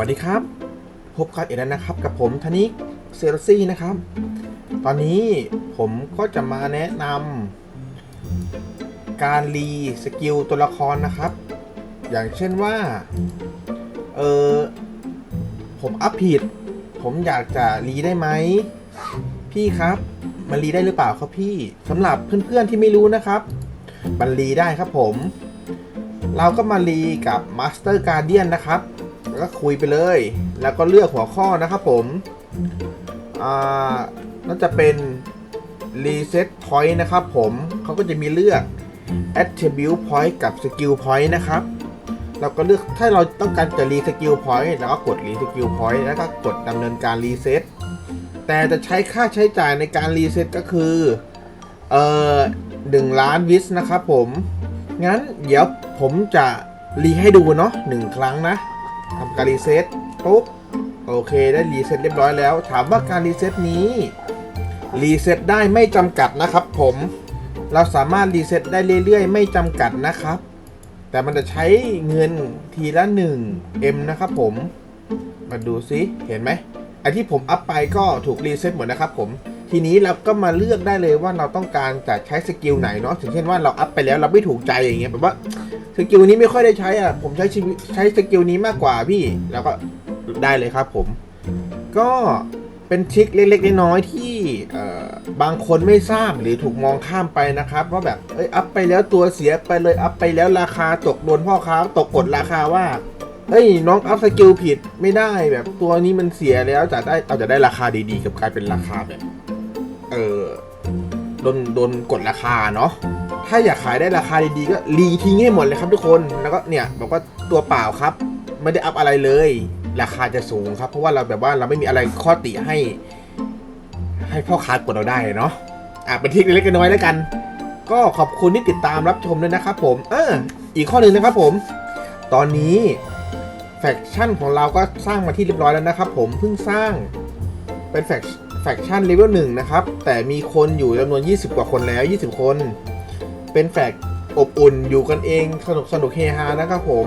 วัสดีครับ พบกันอีกแล้วนะครับกับผมธนิกเซรซี่นะครับ ตอนนี้ผมก็จะมาแนะนำการรีสกิลตัวละครนะครับ อย่างเช่นว่า เออผมอัพผิด ผมอยากจะรีได้ไหม พี่ครับ มันรีได้หรือเปล่าครับพี่สำหรับเพื่อนๆที่ไม่รู้นะครับ มันรีได้ครับผม เราก็มารีกับ Master Guardian นนะครับ ก็คุยไปเลย แล้วก็เลือกหัวข้อนะครับผมอ่าน่าจะเป็น Reset Point นะครับผมเขาก็จะมีเลือก Attribute Point กับ Skill Point นะครับ เราก็เลือกถ้าเราต้องการจะ Re Skill Point แล้วก็กด Re Skill Point แล้วก็กดดำเนินการ Reset แต่จะใช้ค่าใช้จ่ายในการ Reset ก็คือ เอ่อหนึ่งล้านวิสนะครับผม งั้นเดี๋ยวผมจะรีให้ดูเนาะหนึ่งครั้งนะ ทำการรีเซ็ตปุ๊บโอเคได้รีเซ็ตเรียบร้อยแล้ว ถามว่าการรีเซ็ตนี้รีเซ็ตได้ไม่จำกัดนะครับ ผม เราสามารถรีเซ็ตได้เรื่อยๆ ไม่จำกัดนะครับ แต่มันจะใช้เงินทีละ 1M นะครับผม มาดูซิเห็นไหมไอที่ผมอัพไปก็ถูกรีเซ็ตหมดนะครับผมทีนี้เราก็มาเลือกได้เลยว่าเราต้องการจะใช้สกิลไหนเนาะถึงเช่นว่าเราอัพไปแล้วเราไม่ถูกใจอย่างเงี้ยแบบว่า สกิลนี้ไม่ค่อยได้ใช้อะ ผมใช้ชีวิตใช้สกิลนี้มากกว่าพี่ แล้วก็ได้เลยครับผม ก็เป็นทริคเล็กๆน้อยๆที่บางคนไม่ทราบหรือถูกมองข้ามไปนะครับว่าแบบเอ้ยอัพไปแล้วตัวเสียไปเลยอัพไปแล้วราคาตกโดนพ่อค้าตกกดราคาว่าเฮ้ยน้องอัพสกิลผิดไม่ได้แบบตัวนี้มันเสียแล้วจะได้เราจะได้ราคาดีๆ กับกลายเป็นราคาแบบ เออ นโดนกดราคาเนาะถ้าอยากขายได้ราคาดีๆก็รีทิ้งให้หมดเลยครับทุกคนแล้วก็เนี่ยบอกว่าตัวเปล่าครับ ไม่ได้อัพอะไรเลย ราคาจะสูงครับ เพราะว่าเราแบบว่าเราไม่มีอะไรข้อติให้ ให้พ่อค้ากดเราได้เนาะอะเป็นทริคเล็กๆน้อยๆแล้วกัน ก็ขอบคุณที่ติดตามรับชมด้วยนะครับ ผมเอออีกข้อหนึ่งนะครับ ผม ตอนนี้แฟคชั่นของเราก็สร้างมาที่เรียบร้อยแล้วนะครับ ผมเพิ่งสร้างเป็นแฟค แฟคชั่นเลเวลหนึ่งนะครับ แต่มีคนอยู่จำนวน 20 กว่าคนแล้ว 20 คน เป็นแฟกอบอุ่นอยู่กันเองสนุกสนุกเฮฮานะครับผม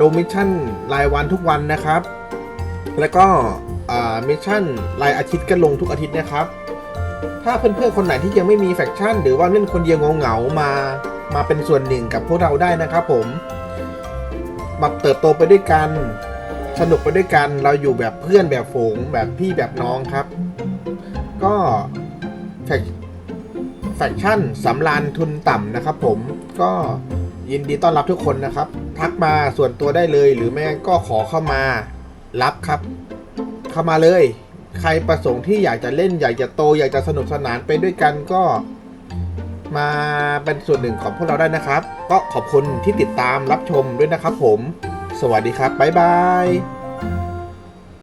ลงมิชชั่นรายวันทุกวันนะครับ แล้วก็อ่ามิชชั่นรายอาทิตย์ก็ลงทุกอาทิตย์นะครับ ถ้าเพื่อนๆคนไหนที่ยังไม่มีแฟคชั่น หรือว่าเล่นคนเดียวเหงาๆมา มาเป็นส่วนหนึ่งกับพวกเราได้นะครับผม มาเติบโตไปด้วยกัน สนุกไปด้วยกันเราอยู่แบบเพื่อนแบบฝูงแบบพี่แบบน้องครับ ก็แฟแฟชั่นสำรานทุนต่ำนะครับผมก็ยินดีต้อนรับทุกคนนะครับ ทักมาส่วนตัวได้เลยหรือไม่ก็ขอเข้ามารับครับ เข้ามาเลย ใครประสงค์ที่อยากจะเล่น อยากจะโต อยากจะสนุกสนานไปด้วยกันก็มาเป็นส่วนหนึ่งของพวกเราได้นะครับ ก็ขอบคุณที่ติดตามรับชมด้วยนะครับผม สวัสดีครับ บ๊ายบาย